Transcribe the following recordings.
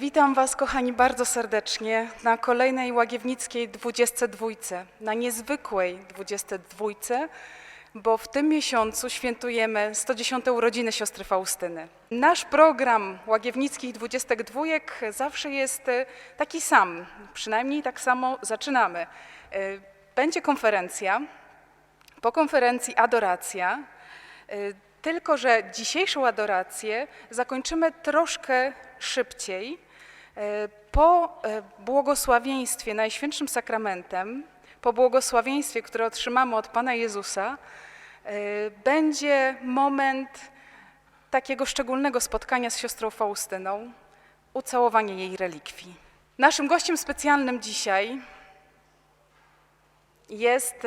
Witam Was, kochani, bardzo serdecznie na kolejnej Łagiewnickiej 22, na niezwykłej 22, bo w tym miesiącu świętujemy 110. urodziny siostry Faustyny. Nasz program Łagiewnickich 22 zawsze jest e, taki sam, przynajmniej tak samo zaczynamy. E, Będzie konferencja, po konferencji adoracja, y, tylko że dzisiejszą adorację zakończymy troszkę szybciej. Y, Po y, błogosławieństwie Najświętszym Sakramentem, po błogosławieństwie, które otrzymamy od Pana Jezusa, y, będzie moment takiego szczególnego spotkania z siostrą Faustyną, ucałowanie jej relikwii. Naszym gościem specjalnym dzisiaj jest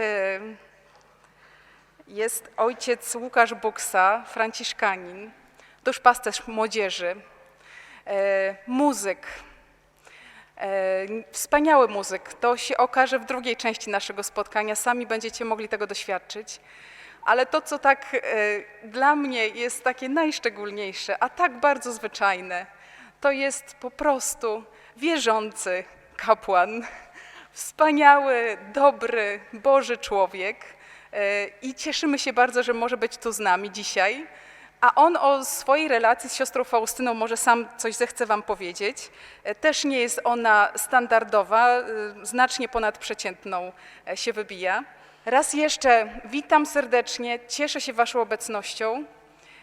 jest ojciec Łukasz Buksa, franciszkanin, duszpasterz młodzieży, e, muzyk, e, wspaniały muzyk. To się okaże w drugiej części naszego spotkania, sami będziecie mogli tego doświadczyć. Ale to, co tak e, dla mnie jest takie najszczególniejsze, a tak bardzo zwyczajne, to jest po prostu wierzący kapłan, wspaniały, dobry, Boży człowiek. E, I cieszymy się bardzo, że może być tu z nami dzisiaj. A on o swojej relacji z siostrą Faustyną może sam coś zechce Wam powiedzieć. E, Też nie jest ona standardowa, e, znacznie ponadprzeciętną e, się wybija. Raz jeszcze witam serdecznie, cieszę się Waszą obecnością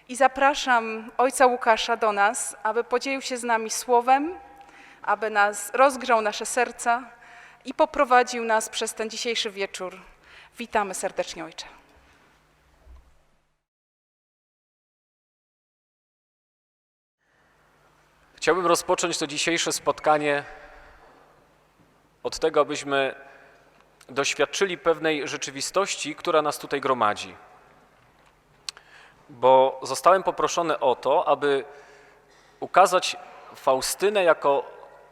i zapraszam ojca Łukasza do nas, aby podzielił się z nami słowem, aby nas rozgrzał nasze serca i poprowadził nas przez ten dzisiejszy wieczór. Witamy serdecznie, ojcze. Chciałbym rozpocząć to dzisiejsze spotkanie od tego, abyśmy doświadczyli pewnej rzeczywistości, która nas tutaj gromadzi. Bo zostałem poproszony o to, aby ukazać Faustynę jako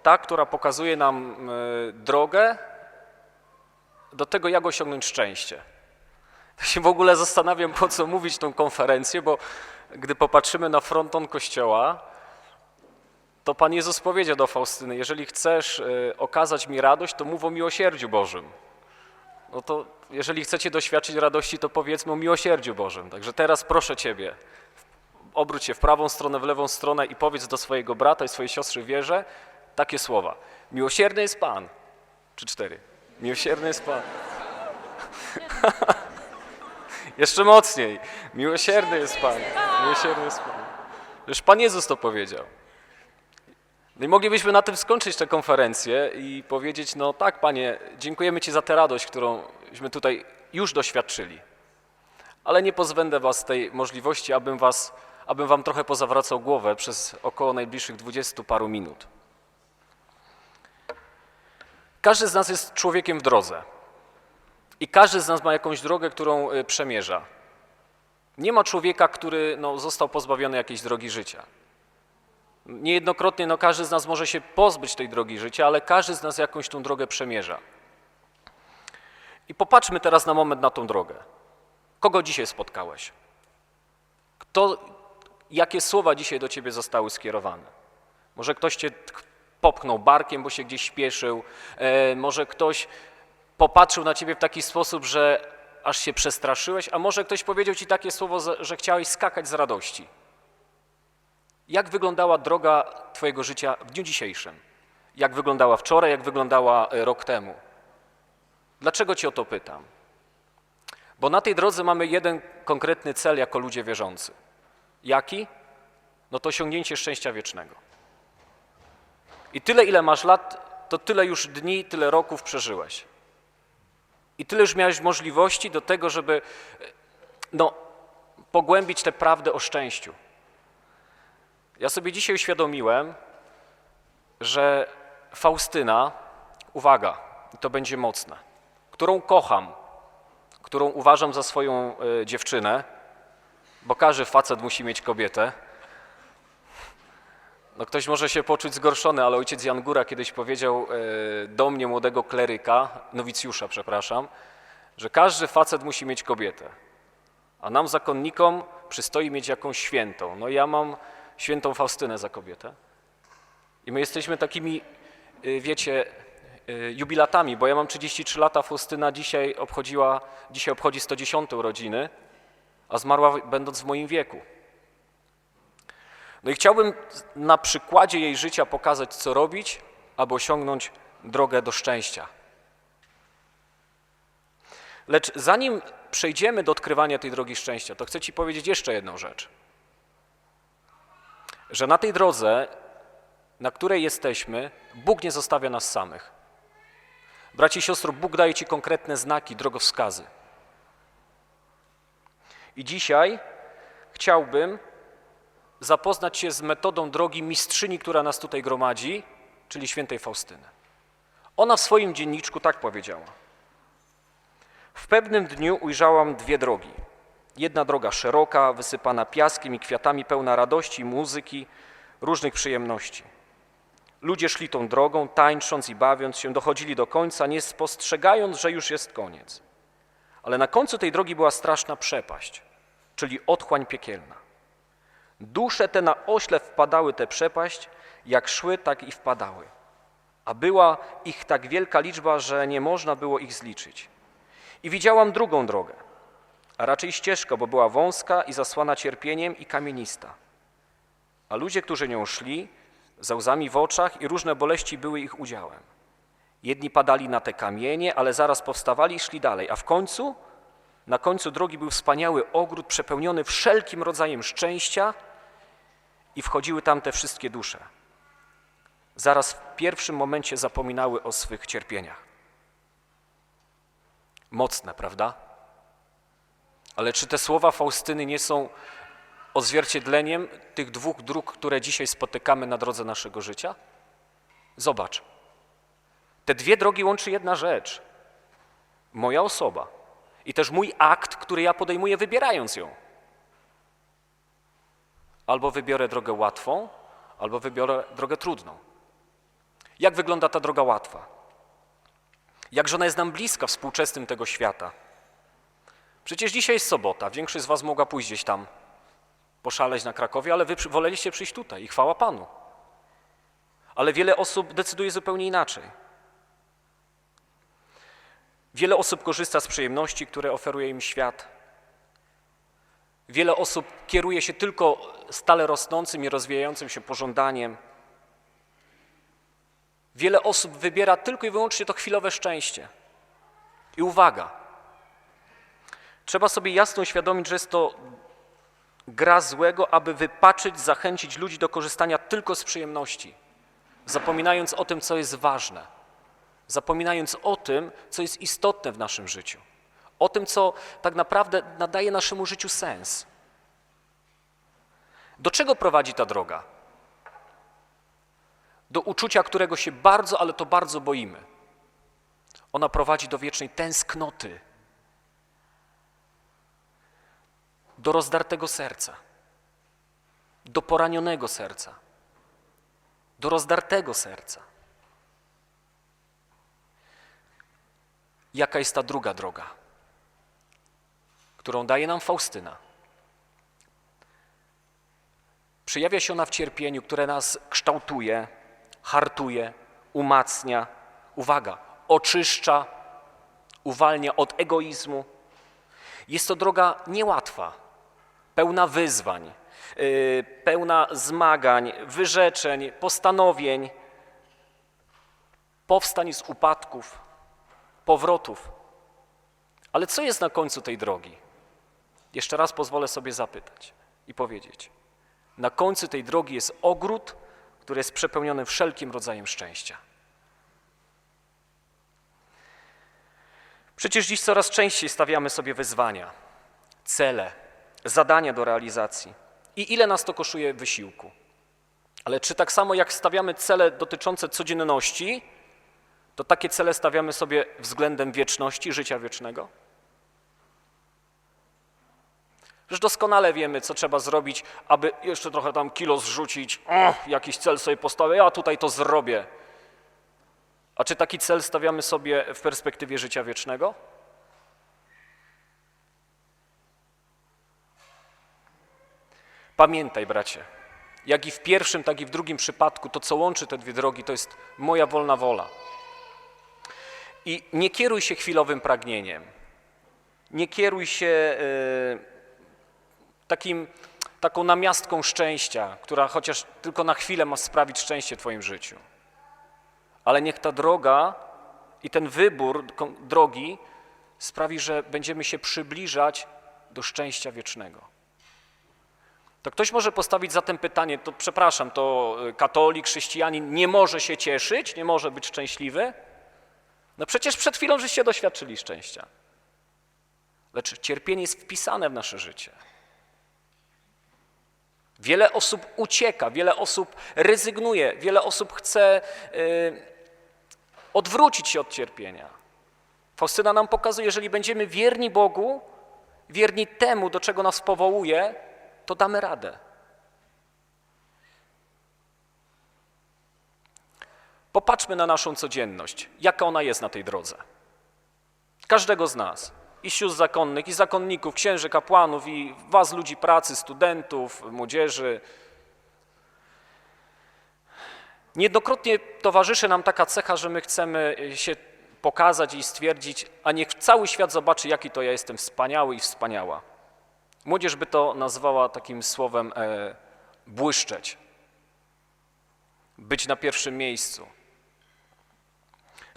ta, która pokazuje nam e, drogę do tego, jak osiągnąć szczęście. Ja się w ogóle zastanawiam, po co mówić tą konferencję, bo gdy popatrzymy na fronton kościoła, to Pan Jezus powiedział do Faustyny, jeżeli chcesz y, okazać mi radość, to mów o miłosierdziu Bożym. No to jeżeli chcecie doświadczyć radości, to powiedzmy o miłosierdziu Bożym. Także teraz proszę Ciebie, obróć się w prawą stronę, w lewą stronę i powiedz do swojego brata i swojej siostry wierze takie słowa. Miłosierny jest Pan. Czy cztery. Miłosierny jest Pan. Jeszcze mocniej. Miłosierny jest Pan. Miłosierny jest Pan. Już Pan Jezus to powiedział. No i moglibyśmy na tym skończyć tę konferencję i powiedzieć, no tak, Panie, dziękujemy Ci za tę radość, którąśmy tutaj już doświadczyli. Ale nie pozbędę Was tej możliwości, abym, was, abym Wam trochę pozawracał głowę przez około najbliższych dwudziestu paru minut. Każdy z nas jest człowiekiem w drodze. I każdy z nas ma jakąś drogę, którą y, przemierza. Nie ma człowieka, który no, został pozbawiony jakiejś drogi życia. Niejednokrotnie no, każdy z nas może się pozbyć tej drogi życia, ale każdy z nas jakąś tą drogę przemierza. I popatrzmy teraz na moment na tą drogę. Kogo dzisiaj spotkałeś? Kto, jakie słowa dzisiaj do ciebie zostały skierowane? Może ktoś cię popchnął barkiem, bo się gdzieś śpieszył, e, może ktoś popatrzył na ciebie w taki sposób, że aż się przestraszyłeś, a może ktoś powiedział ci takie słowo, że chciałeś skakać z radości. Jak wyglądała droga Twojego życia w dniu dzisiejszym? Jak wyglądała wczoraj, jak wyglądała e, rok temu? Dlaczego Cię o to pytam? Bo na tej drodze mamy jeden konkretny cel jako ludzie wierzący. Jaki? No to osiągnięcie szczęścia wiecznego. I tyle, ile masz lat, to tyle już dni, tyle roków przeżyłeś. I tyle już miałeś możliwości do tego, żeby e, no, pogłębić tę prawdę o szczęściu. Ja sobie dzisiaj uświadomiłem, że Faustyna, uwaga, to będzie mocne, którą kocham, którą uważam za swoją e, dziewczynę, bo każdy facet musi mieć kobietę. No ktoś może się poczuć zgorszony, ale ojciec Jan Góra kiedyś powiedział e, do mnie, młodego kleryka, nowicjusza, przepraszam, że każdy facet musi mieć kobietę. A nam, zakonnikom, przystoi mieć jakąś świętą. No ja mam świętą Faustynę za kobietę. I my jesteśmy takimi, y, wiecie, y, jubilatami, bo ja mam 33 lata, Faustyna dzisiaj obchodziła, dzisiaj obchodzi 110 urodziny, a zmarła będąc w moim wieku. No i chciałbym na przykładzie jej życia pokazać, co robić, aby osiągnąć drogę do szczęścia. Lecz zanim przejdziemy do odkrywania tej drogi szczęścia, to chcę Ci powiedzieć jeszcze jedną rzecz. Że na tej drodze, na której jesteśmy, Bóg nie zostawia nas samych. Braci i siostro, Bóg daje Ci konkretne znaki, drogowskazy. I dzisiaj chciałbym zapoznać się z metodą drogi mistrzyni, która nas tutaj gromadzi, czyli świętej Faustyny. Ona w swoim dzienniczku tak powiedziała. W pewnym dniu ujrzałam dwie drogi. Jedna droga szeroka, wysypana piaskiem i kwiatami, pełna radości, muzyki, różnych przyjemności. Ludzie szli tą drogą, tańcząc i bawiąc się, dochodzili do końca, nie spostrzegając, że już jest koniec. Ale na końcu tej drogi była straszna przepaść, czyli otchłań piekielna. Dusze te na ośle wpadały tę przepaść, jak szły, tak i wpadały. A była ich tak wielka liczba, że nie można było ich zliczyć. I widziałam drugą drogę, a raczej ścieżkę, bo była wąska i zasłana cierpieniem i kamienista. A ludzie, którzy nią szli, ze łzami w oczach i różne boleści były ich udziałem. Jedni padali na te kamienie, ale zaraz powstawali i szli dalej, a w końcu, na końcu drogi był wspaniały ogród przepełniony wszelkim rodzajem szczęścia i wchodziły tam te wszystkie dusze. Zaraz w pierwszym momencie zapominały o swych cierpieniach. Mocne, prawda? Ale czy te słowa Faustyny nie są odzwierciedleniem tych dwóch dróg, które dzisiaj spotykamy na drodze naszego życia? Zobacz. Te dwie drogi łączy jedna rzecz. Moja osoba i też mój akt, który ja podejmuję, wybierając ją. Albo wybiorę drogę łatwą, albo wybiorę drogę trudną. Jak wygląda ta droga łatwa? Jakże ona jest nam bliska współczesnym tego świata. Przecież dzisiaj jest sobota, większość z was mogła pójść gdzieś tam, poszaleć na Krakowie, ale wy woleliście przyjść tutaj i chwała Panu. Ale wiele osób decyduje zupełnie inaczej. Wiele osób korzysta z przyjemności, które oferuje im świat. Wiele osób kieruje się tylko stale rosnącym i rozwijającym się pożądaniem. Wiele osób wybiera tylko i wyłącznie to chwilowe szczęście. I uwaga, trzeba sobie jasno uświadomić, że jest to gra złego, aby wypaczyć, zachęcić ludzi do korzystania tylko z przyjemności, zapominając o tym, co jest ważne, zapominając o tym, co jest istotne w naszym życiu, o tym, co tak naprawdę nadaje naszemu życiu sens. Do czego prowadzi ta droga? do uczucia, którego się bardzo, ale to bardzo boimy. Ona prowadzi do wiecznej tęsknoty, do rozdartego serca, do poranionego serca, do rozdartego serca. Jaka jest ta druga droga, którą daje nam Faustyna? Przejawia się ona w cierpieniu, które nas kształtuje, hartuje, umacnia, uwaga, oczyszcza, uwalnia od egoizmu. Jest to droga niełatwa, pełna wyzwań, yy, pełna zmagań, wyrzeczeń, postanowień, powstań z upadków, powrotów. Ale co jest na końcu tej drogi? Jeszcze raz pozwolę sobie zapytać i powiedzieć. Na końcu tej drogi jest ogród, który jest przepełniony wszelkim rodzajem szczęścia. Przecież dziś coraz częściej stawiamy sobie wyzwania, cele, zadania do realizacji. I ile nas to kosztuje wysiłku? Ale czy tak samo jak stawiamy cele dotyczące codzienności, to takie cele stawiamy sobie względem wieczności, życia wiecznego? Przecież doskonale wiemy, co trzeba zrobić, aby jeszcze trochę tam kilo zrzucić, jakiś cel sobie postawię, ja tutaj to zrobię. A czy taki cel stawiamy sobie w perspektywie życia wiecznego? Pamiętaj, bracie jak i w pierwszym, tak i w drugim przypadku, to co łączy te dwie drogi, to jest moja wolna wola. I nie kieruj się chwilowym pragnieniem. Nie kieruj się y, takim, taką namiastką szczęścia, która chociaż tylko na chwilę ma sprawić szczęście w Twoim życiu. Ale niech ta droga i ten wybór drogi sprawi, że będziemy się przybliżać do szczęścia wiecznego. To ktoś może postawić zatem pytanie, to przepraszam, to y, katolik, chrześcijanin nie może się cieszyć, nie może być szczęśliwy? No przecież przed chwilą żeście doświadczyli szczęścia. Lecz cierpienie jest wpisane w nasze życie. Wiele osób ucieka, wiele osób rezygnuje, wiele osób chce y, odwrócić się od cierpienia. Faustyna nam pokazuje, jeżeli będziemy wierni Bogu, wierni temu, do czego nas powołuje, to damy radę. Popatrzmy na naszą codzienność, jaka ona jest na tej drodze. Każdego z nas, i sióstr zakonnych, i zakonników, księży, kapłanów, i was, ludzi pracy, studentów, młodzieży. Niejednokrotnie towarzyszy nam taka cecha, że my chcemy się pokazać i stwierdzić, a niech cały świat zobaczy, jaki to ja jestem wspaniały i wspaniała. Młodzież by to nazwała takim słowem e, błyszczeć, być na pierwszym miejscu.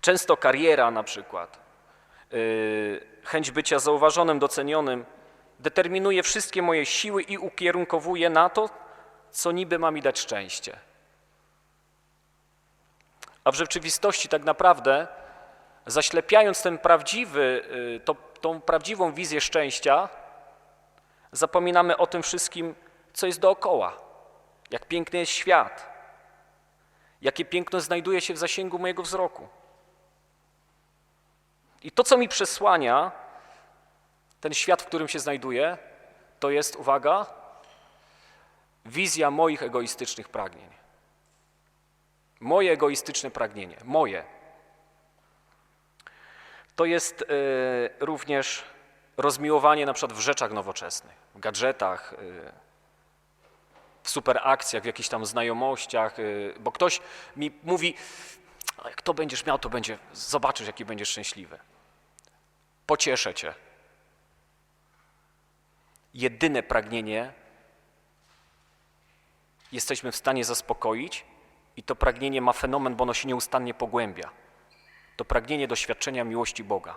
Często kariera na przykład, yy, chęć bycia zauważonym, docenionym, determinuje wszystkie moje siły i ukierunkowuje na to, co niby ma mi dać szczęście. A w rzeczywistości tak naprawdę, zaślepiając ten prawdziwy, yy, to, tą prawdziwą wizję szczęścia, zapominamy o tym wszystkim, co jest dookoła. Jak piękny jest świat, jakie piękno znajduje się w zasięgu mojego wzroku. I to, co mi przesłania ten świat, w którym się znajduję, to jest, uwaga, wizja moich egoistycznych pragnień. Moje egoistyczne pragnienie, moje. To jest y, również rozmiłowanie na przykład w rzeczach nowoczesnych, w gadżetach, y, w superakcjach, w jakichś tam znajomościach, y, bo ktoś mi mówi, "A jak to będziesz miał, to będzie, zobaczysz, jaki będziesz szczęśliwy. Pocieszę cię. Jedyne pragnienie jesteśmy w stanie zaspokoić i to pragnienie ma fenomen, bo ono się nieustannie pogłębia. To pragnienie doświadczenia miłości Boga.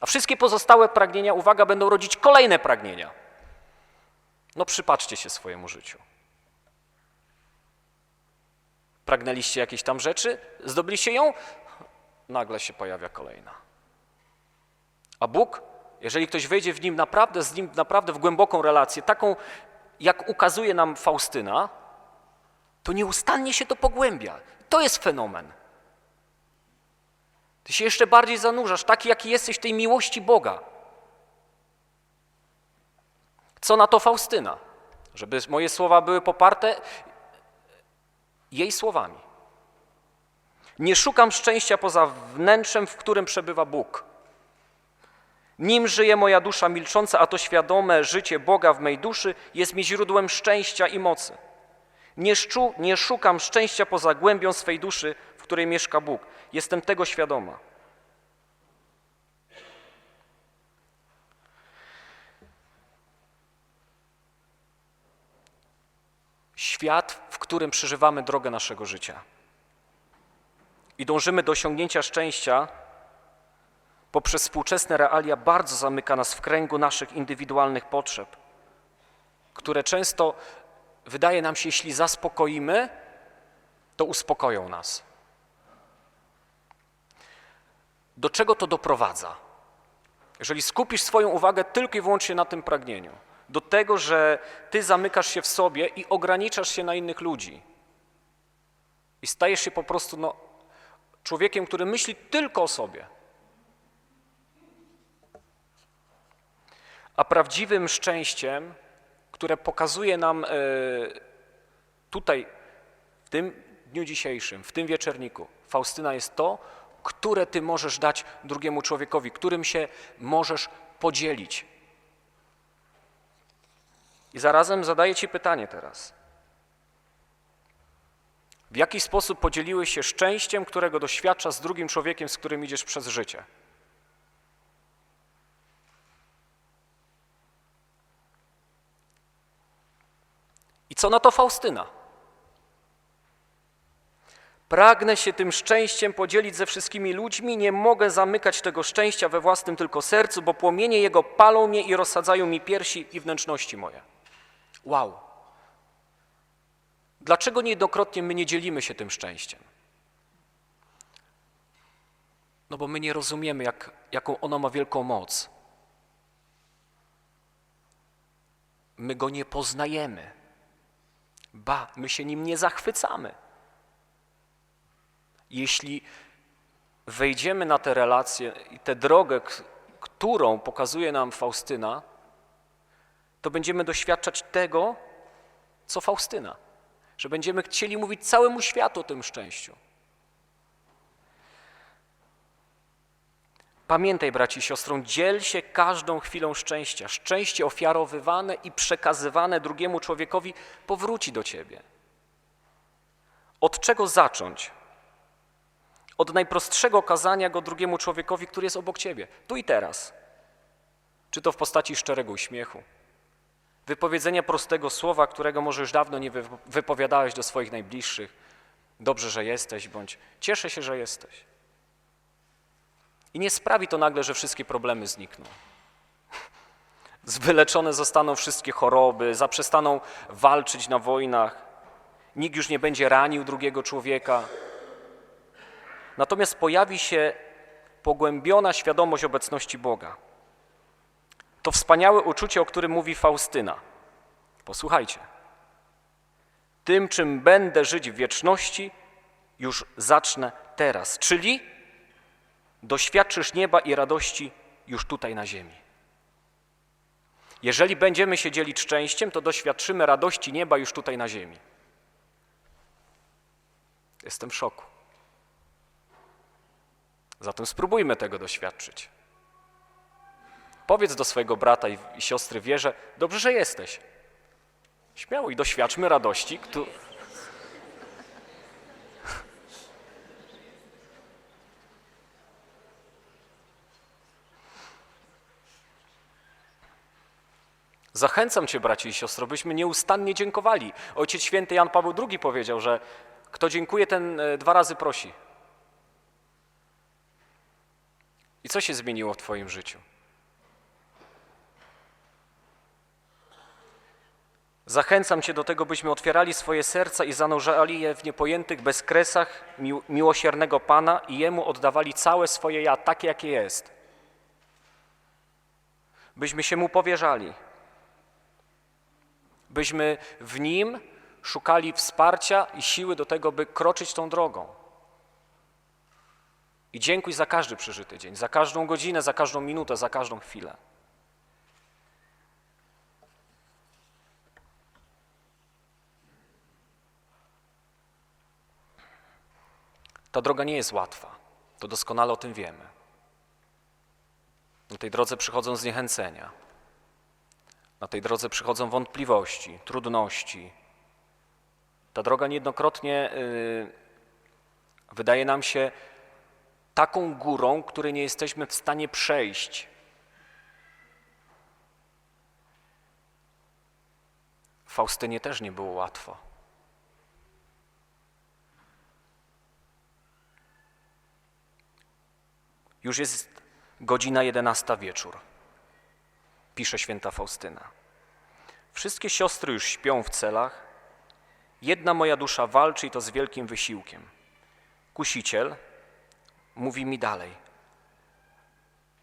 A wszystkie pozostałe pragnienia, uwaga, będą rodzić kolejne pragnienia. No przypatrzcie się swojemu życiu. Pragnęliście jakiejś tam rzeczy, zdobyliście ją, nagle się pojawia kolejna. A Bóg, jeżeli ktoś wejdzie w nim naprawdę, z nim naprawdę w głęboką relację, taką jak ukazuje nam Faustyna, to nieustannie się to pogłębia. To jest fenomen. Ty się jeszcze bardziej zanurzasz, taki jaki jesteś w tej miłości Boga. Co na to Faustyna? Żeby moje słowa były poparte jej słowami. Nie szukam szczęścia poza wnętrzem, w którym przebywa Bóg. Nim żyje moja dusza milcząca, a to świadome życie Boga w mej duszy jest mi źródłem szczęścia i mocy. Nie, szczu, nie szukam szczęścia poza głębią swej duszy, której mieszka Bóg. Jestem tego świadoma. Świat, w którym przeżywamy drogę naszego życia i dążymy do osiągnięcia szczęścia, poprzez współczesne realia bardzo zamyka nas w kręgu naszych indywidualnych potrzeb, które często wydaje nam się, jeśli zaspokoimy, to uspokoją nas. Do czego to doprowadza? Jeżeli skupisz swoją uwagę tylko i wyłącznie na tym pragnieniu, do tego, że ty zamykasz się w sobie i ograniczasz się na innych ludzi i stajesz się po prostu no, człowiekiem, który myśli tylko o sobie. A prawdziwym szczęściem, które pokazuje nam e, tutaj, w tym dniu dzisiejszym, w tym wieczerniku, Faustyna jest to, które ty możesz dać drugiemu człowiekowi, którym się możesz podzielić. I zarazem zadaję ci pytanie teraz. W jaki sposób podzieliłeś się szczęściem, którego doświadczasz z drugim człowiekiem, z którym idziesz przez życie? I co na to Faustyna? Pragnę się tym szczęściem podzielić ze wszystkimi ludźmi, nie mogę zamykać tego szczęścia we własnym tylko sercu, bo płomienie jego palą mnie i rozsadzają mi piersi i wnętrzności moje. Wow. Dlaczego niejednokrotnie my nie dzielimy się tym szczęściem? No bo my nie rozumiemy, jak, jaką ono ma wielką moc. My go nie poznajemy. Ba, my się nim nie zachwycamy. Jeśli wejdziemy na tę relację i tę drogę, którą pokazuje nam Faustyna, to będziemy doświadczać tego, co Faustyna, że będziemy chcieli mówić całemu światu o tym szczęściu. Pamiętaj, braci i siostrą, dziel się każdą chwilą szczęścia. Szczęście ofiarowywane i przekazywane drugiemu człowiekowi powróci do ciebie. Od czego zacząć? Od najprostszego okazania go drugiemu człowiekowi, który jest obok ciebie, tu i teraz. Czy to w postaci szczerego uśmiechu, wypowiedzenia prostego słowa, którego może już dawno nie wy- wypowiadałeś do swoich najbliższych. Dobrze, że jesteś, bądź cieszę się, że jesteś. I nie sprawi to nagle, że wszystkie problemy znikną. Wyleczone zostaną wszystkie choroby, zaprzestaną walczyć na wojnach, nikt już nie będzie ranił drugiego człowieka. Natomiast pojawi się pogłębiona świadomość obecności Boga. To wspaniałe uczucie, o którym mówi Faustyna. Posłuchajcie. Tym, czym będę żyć w wieczności, już zacznę teraz. Czyli doświadczysz nieba i radości już tutaj na ziemi. Jeżeli będziemy się dzielić szczęściem, to doświadczymy radości nieba już tutaj na ziemi. Jestem w szoku. Zatem spróbujmy tego doświadczyć. Powiedz do swojego brata i, siostry wierze, dobrze, że jesteś. Śmiało i doświadczmy radości, któ- Zachęcam Cię, braci i siostro, byśmy nieustannie dziękowali. Ojciec święty Jan Paweł II powiedział, że kto dziękuje, ten e, dwa razy prosi. I co się zmieniło w Twoim życiu? Zachęcam Cię do tego, byśmy otwierali swoje serca i zanurzali je w niepojętych bezkresach mił- miłosiernego Pana i Jemu oddawali całe swoje ja, takie jakie jest. Byśmy się Mu powierzali. Byśmy w Nim szukali wsparcia i siły do tego, by kroczyć tą drogą. I dziękuj za każdy przeżyty dzień, za każdą godzinę, za każdą minutę, za każdą chwilę. Ta droga nie jest łatwa, to doskonale o tym wiemy. Na tej drodze przychodzą zniechęcenia, na tej drodze przychodzą wątpliwości, trudności. Ta droga niejednokrotnie y, wydaje nam się taką górą, której nie jesteśmy w stanie przejść. Faustynie też nie było łatwo. Już jest godzina jedenasta wieczór, pisze święta Faustyna. Wszystkie siostry już śpią w celach, jedna moja dusza walczy i to z wielkim wysiłkiem. Kusiciel mówi mi dalej: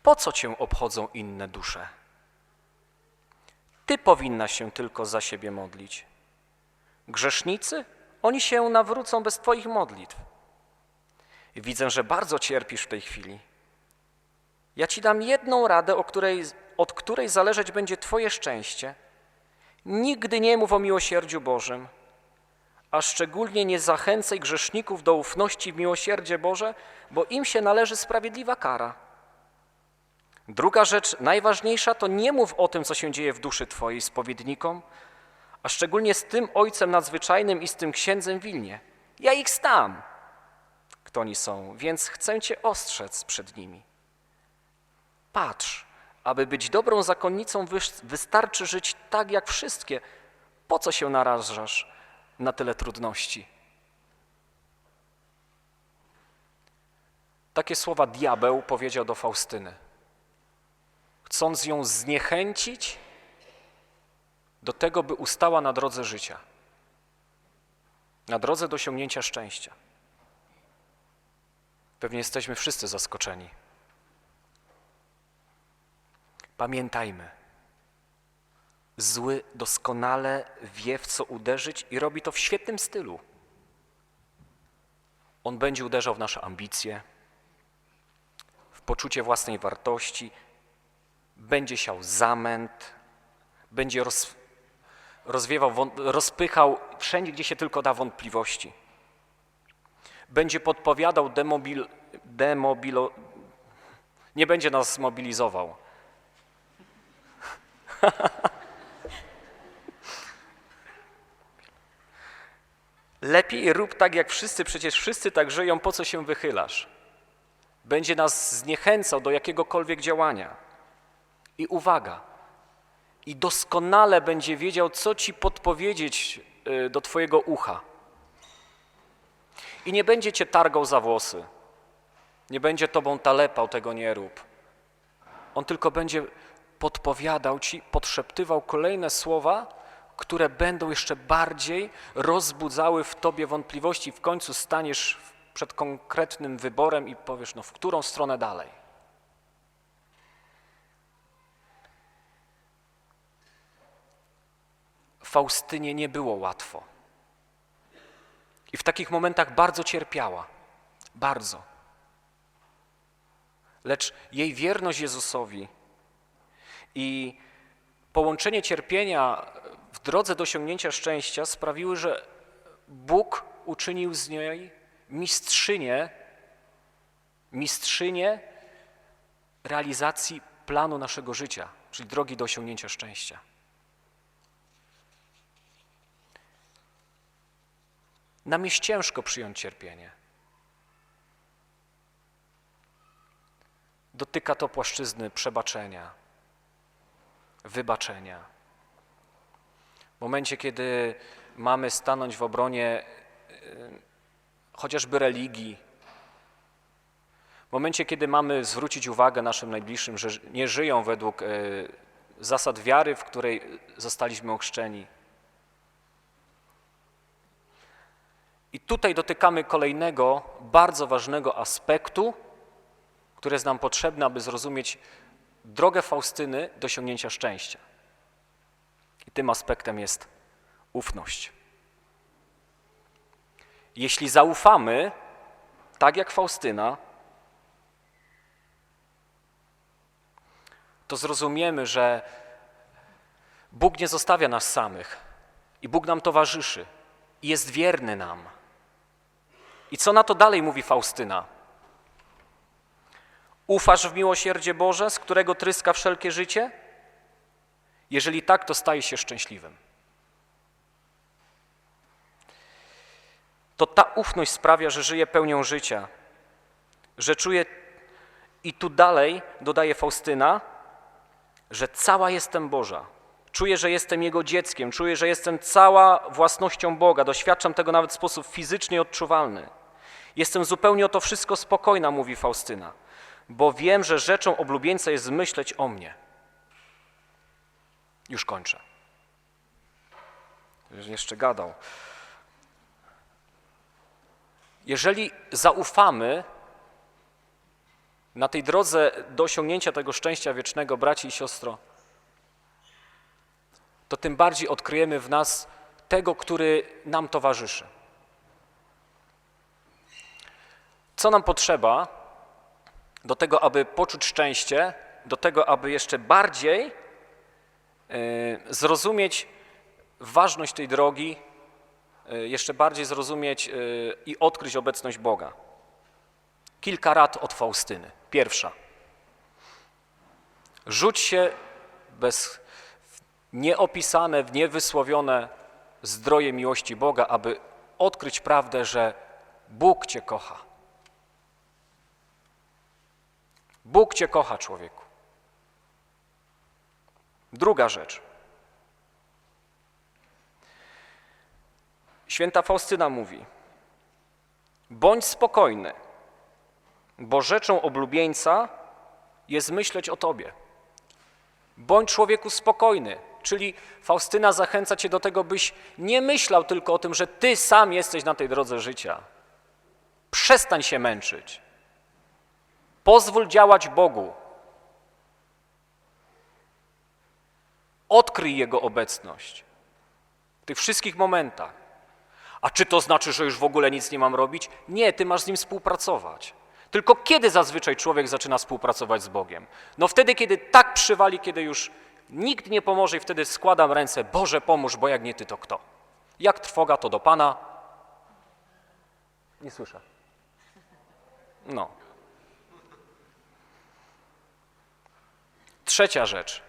Po co cię obchodzą inne dusze? Ty powinna się tylko za siebie modlić. Grzesznicy, oni się nawrócą bez Twoich modlitw. Widzę, że bardzo cierpisz w tej chwili. Ja Ci dam jedną radę, której, od której zależeć będzie Twoje szczęście. Nigdy nie mów o miłosierdziu Bożym, a szczególnie nie zachęcaj grzeszników do ufności w miłosierdzie Boże, bo im się należy sprawiedliwa kara. Druga rzecz, najważniejsza, to nie mów o tym, co się dzieje w duszy Twojej spowiednikom, a szczególnie z tym Ojcem Nadzwyczajnym i z tym księdzem Wilnie. Ja ich znam, kto oni są, więc chcę cię ostrzec przed nimi. Patrz, aby być dobrą zakonnicą, wystarczy żyć tak jak wszystkie. Po co się narażasz na tyle trudności? Takie słowa diabeł powiedział do Faustyny, chcąc ją zniechęcić do tego, by ustała na drodze życia, na drodze do osiągnięcia szczęścia. Pewnie jesteśmy wszyscy zaskoczeni. Pamiętajmy, zły doskonale wie, w co uderzyć i robi to w świetnym stylu. On będzie uderzał w nasze ambicje, w poczucie własnej wartości, będzie siał zamęt, będzie roz, rozwiewał, rozpychał wszędzie, gdzie się tylko da wątpliwości. Będzie podpowiadał demobil, demobilo, nie będzie nas mobilizował. Lepiej rób tak jak wszyscy, przecież wszyscy tak żyją, po co się wychylasz? Będzie nas zniechęcał do jakiegokolwiek działania. I uwaga, i doskonale będzie wiedział, co ci podpowiedzieć y, do Twojego ucha. I nie będzie cię targał za włosy, nie będzie tobą talepał, tego nie rób. On tylko będzie podpowiadał ci, podszeptywał kolejne słowa, które będą jeszcze bardziej rozbudzały w tobie wątpliwości. W końcu staniesz przed konkretnym wyborem i powiesz, no w którą stronę dalej. Faustynie nie było łatwo. I w takich momentach bardzo cierpiała. Bardzo. Lecz jej wierność Jezusowi i połączenie cierpienia drodze do osiągnięcia szczęścia sprawiły, że Bóg uczynił z niej mistrzynię, mistrzynię realizacji planu naszego życia, czyli drogi do osiągnięcia szczęścia. Nam jest ciężko przyjąć cierpienie. Dotyka to płaszczyzny przebaczenia, wybaczenia. W momencie, kiedy mamy stanąć w obronie y, chociażby religii, w momencie, kiedy mamy zwrócić uwagę naszym najbliższym, że nie żyją według y, zasad wiary, w której zostaliśmy ochrzczeni, I tutaj dotykamy kolejnego bardzo ważnego aspektu, który jest nam potrzebny, aby zrozumieć drogę Faustyny do osiągnięcia szczęścia. I tym aspektem jest ufność. Jeśli zaufamy, tak jak Faustyna, to zrozumiemy, że Bóg nie zostawia nas samych i Bóg nam towarzyszy i jest wierny nam. I co na to dalej mówi Faustyna? Ufasz w miłosierdzie Boże, z którego tryska wszelkie życie? Jeżeli tak, to staj się szczęśliwym. To ta ufność sprawia, że żyje pełnią życia, że czuje, i tu dalej dodaje Faustyna, że cała jestem Boża. Czuję, że jestem Jego dzieckiem, czuję, że jestem cała własnością Boga, doświadczam tego nawet w sposób fizycznie odczuwalny. Jestem zupełnie o to wszystko spokojna, mówi Faustyna, bo wiem, że rzeczą oblubieńca jest myśleć o mnie. Już kończę. Jeszcze gadał. Jeżeli zaufamy na tej drodze do osiągnięcia tego szczęścia wiecznego, braci i siostro, to tym bardziej odkryjemy w nas tego, który nam towarzyszy. Co nam potrzeba do tego, aby poczuć szczęście, do tego, aby jeszcze bardziej zrozumieć ważność tej drogi, y, jeszcze bardziej zrozumieć y, i odkryć obecność Boga. Kilka rad od Faustyny. Pierwsza. Rzuć się bez nieopisane, w niewysłowione zdroje miłości Boga, aby odkryć prawdę, że Bóg Cię kocha. Bóg Cię kocha, człowieku. Druga rzecz. Święta Faustyna mówi: Bądź spokojny, bo rzeczą oblubieńca jest myśleć o Tobie. Bądź człowieku spokojny, czyli Faustyna zachęca Cię do tego, byś nie myślał tylko o tym, że Ty sam jesteś na tej drodze życia. Przestań się męczyć. Pozwól działać Bogu. Odkryj Jego obecność w tych wszystkich momentach. A czy to znaczy, że już w ogóle nic nie mam robić? Nie, ty masz z nim współpracować. Tylko kiedy zazwyczaj człowiek zaczyna współpracować z Bogiem? No wtedy, kiedy tak przywali, kiedy już nikt nie pomoże i wtedy składam ręce, Boże pomóż, bo jak nie ty, to kto? Jak trwoga, to do Pana. Nie słyszę. No. Trzecia rzecz.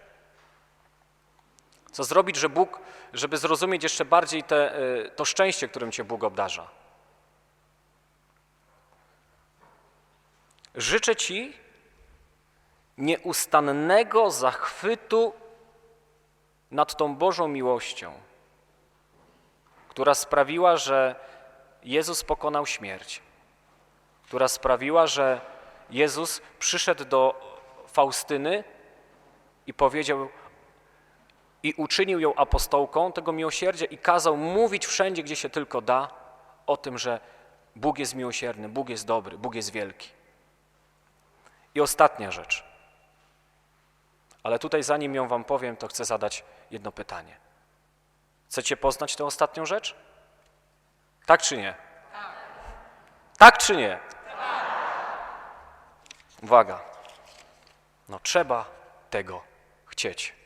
Co zrobić, że Bóg, żeby zrozumieć jeszcze bardziej te, y, to szczęście, którym Cię Bóg obdarza? Życzę Ci nieustannego zachwytu nad tą Bożą miłością, która sprawiła, że Jezus pokonał śmierć, która sprawiła, że Jezus przyszedł do Faustyny i powiedział, i uczynił ją apostołką tego miłosierdzia i kazał mówić wszędzie, gdzie się tylko da, o tym, że Bóg jest miłosierny, Bóg jest dobry, Bóg jest wielki. I ostatnia rzecz. Ale tutaj, zanim ją wam powiem, to chcę zadać jedno pytanie. Chcecie poznać tę ostatnią rzecz? Tak czy nie? Tak. Tak czy nie? Uwaga. No trzeba tego chcieć.